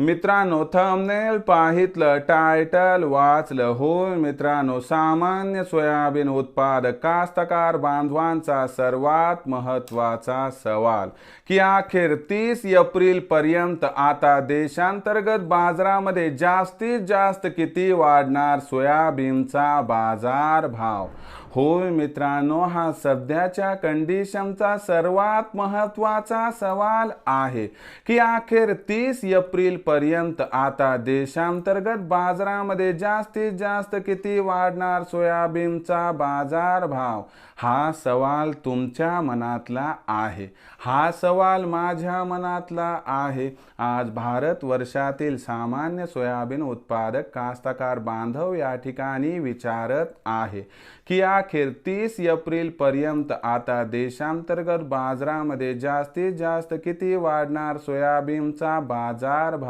मित्रांनो thumbnail पाहितलं title वाचलं होय मित्रांनो सामान्य सोयाबीन उत्पादक कास्तकार बांधवांचा सर्वात महत्त्वाचा सवाल की अखेर तीस एप्रिल पर्यंत आता देशांतर्गत बाजारामध्ये जास्तीत जास्त किती वाढणार सोयाबीनचा बाजार भाव? होय मित्रांनो हा सध्याच्या कंडिशनचा सर्वात महत्त्वाचा सवाल आहे की अखेर तीस एप्रिल पर्यंत आता देशांतर्गत बाजारामध्ये जास्तीत जास्त किती वाढणार सोयाबीनचा बाजार भाव? हा सवाल तुमच्या मनातला आहे. हा सवाल माझ्या मनातला आहे. आज भारत वर्षातील सामान्य सोयाबीन उत्पादक कास्तकार बांधव या ठिकाणी विचारत आहे की अखेर तीस एप्रिल पर्यंत आता देशांतर्गत बाजारामध्ये जास्तीत जास्त किती वाढणार सोयाबीनचा बाजार भाव?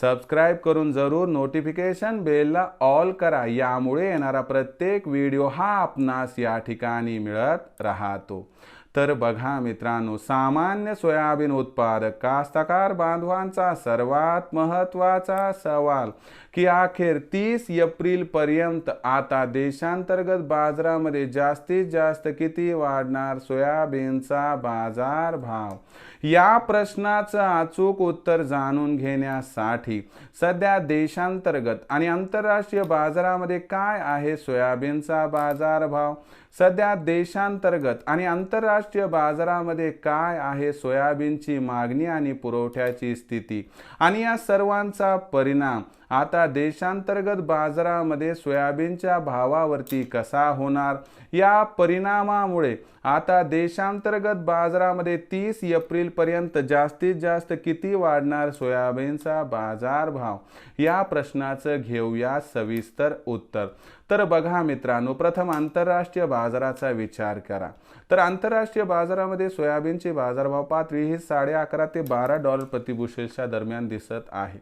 सबस्क्राईब करून जरूर नोटिफिकेशन बेलला ऑल करा. यामुळे येणारा प्रत्येक व्हिडिओ हा आपणास या ठिकाणी मिळत राहतो. तर बघा मित्रांनो सामान्य सोयाबीन उत्पादक कास्तकार बांधवांचा सर्वात महत्त्वाचा सवाल की अखेर तीस एप्रिल पर्यंत आता देशांतर्गत बाजारामध्ये जास्तीत जास्त किती वाढणार सोयाबीनचा बाजार भाव? या प्रश्नाचं अचूक उत्तर जाणून घेण्यासाठी सध्या देशांतर्गत आणि आंतरराष्ट्रीय बाजारामध्ये काय आहे सोयाबीनचा बाजारभाव सध्या देशांतर्गत आणि आंतरराष्ट्रीय बाजारामध्ये काय आहे सोयाबीनची मागणी आणि पुरवठ्याची स्थिती? आणि या सर्वांचा परिणाम आता देशांतर्गत बाजारामध्ये सोयाबीनच्या भावावरती कसा होणार? या परिणामामुळे आता देशांतर्गत बाजारामध्ये तीस एप्रिलपर्यंत जास्तीत जास्त किती वाढणार सोयाबीनचा बाजारभाव? या प्रश्नाचं घेऊया सविस्तर उत्तर. तर बघा मित्रांनो प्रथम आंतरराष्ट्रीय बाजाराचा विचार करा. तर आंतरराष्ट्रीय बाजारामध्ये सोयाबीनची बाजारभाव पातळी ही साडे अकरा ते बारा डॉलर प्रतिबुशेलच्या दरम्यान दिसत आहे.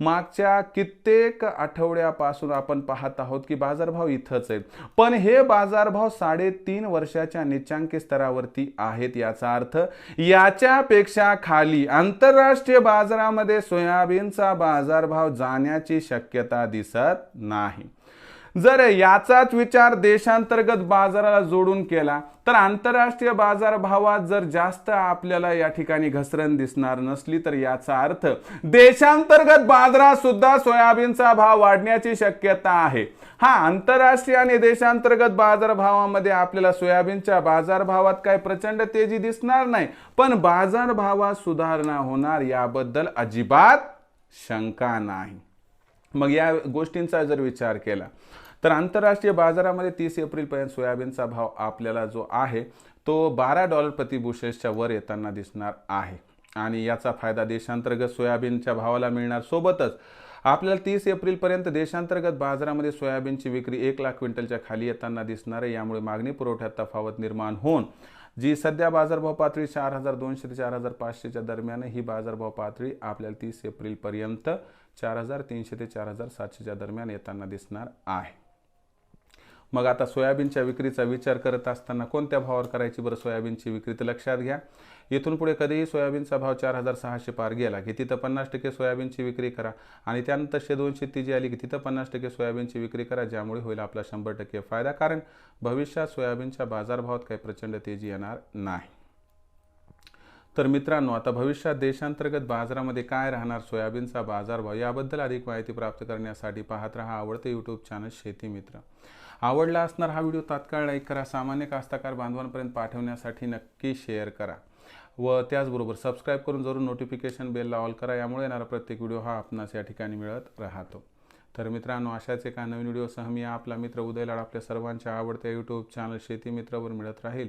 मागच्या कित्येक आठवड्यापासून आपण पाहत आहोत की बाजारभाव इथंच आहेत. पण हे बाजारभाव साडेतीन वर्षाच्या निचांकी स्तरावरती आहेत याचा अर्थ याच्यापेक्षा खाली आंतरराष्ट्रीय बाजारामध्ये सोयाबीनचा बाजारभाव जाण्याची शक्यता दिसत नाही. जर याचाच विचार देशांतर्गत बाजाराला जोडून केला तर आंतरराष्ट्रीय बाजारभावात जर जास्त आपल्याला या ठिकाणी घसरण दिसणार नसली तर याचा अर्थ देशांतर्गत बाजारात सुद्धा सोयाबीनचा भाव वाढण्याची शक्यता आहे. हा आंतरराष्ट्रीय आणि देशांतर्गत बाजारभावामध्ये आपल्याला सोयाबीनच्या बाजारभावात काय प्रचंड तेजी दिसणार नाही पण बाजारभावात सुधारणा होणार याबद्दल अजिबात शंका नाही. मग या गोष्टींचा जर विचार केला तर आंतरराष्ट्रीय बाजारामध्ये तीस एप्रिलपर्यंत सोयाबीनचा भाव आपल्याला जो आहे तो बारा डॉलर प्रतिबुशेसच्या वर येताना दिसणार आहे. आणि याचा फायदा देशांतर्गत सोयाबीनच्या भावाला मिळणार सोबतच आपल्याला तीस एप्रिलपर्यंत देशांतर्गत बाजारामध्ये सोयाबीनची विक्री एक लाख क्विंटलच्या खाली येताना दिसणार आहे. यामुळे मागणी पुरवठ्यात तफावत निर्माण होऊन जी सध्या बाजारभाव पातळी चार हजार दोनशे ते चार हजार पाचशेच्या दरम्यान ही बाजारभाव पातळी आपल्याला तीस एप्रिलपर्यंत चार हजार तीनशे ते चार हजार सातशेच्या दरम्यान येताना दिसणार आहे. मग आता सोयाबीनच्या विक्रीचा विचार करत असताना कोणत्या भावावर करायची बरं सोयाबीनची विक्री? तर लक्षात घ्या इथून पुढे कधीही सोयाबीनचा भाव चार हजार सहाशे पार गेला की तिथं पन्नास टक्के सोयाबीनची विक्री करा आणि त्यानंतर शे दोनशे ती आली की तिथं पन्नास टक्के सोयाबीनची विक्री करा ज्यामुळे होईल आपला शंभर टक्के फायदा. कारण भविष्यात सोयाबीनच्या बाजारभावात काही प्रचंड तेजी येणार नाही. तर मित्रांनो आता भविष्यात देशांतर्गत बाजारामध्ये काय राहणार? सोयाबीनचा बाजारभाव याबद्दल अधिक माहिती प्राप्त करण्यासाठी पाहत राहा आवडते यूट्यूब चॅनल शेती मित्र. आवडला असणार हा व्हिडिओ तात्काळ लाईक करा सामान्य कास्तकार बांधवांपर्यंत पाठवण्यासाठी नक्की शेअर करा. व त्याचबरोबर सबस्क्राईब करून जरूर नोटिफिकेशन बेलला ऑल करा यामुळे येणारा प्रत्येक व्हिडिओ हा आपणास या ठिकाणी मिळत राहतो. तर मित्रांनो अशाच एका नवीन व्हिडिओसह मी आपला मित्र उदयलाड आपल्या सर्वांच्या आवडत्या यूट्यूब चॅनल शेती मित्रावर मिळत राहील.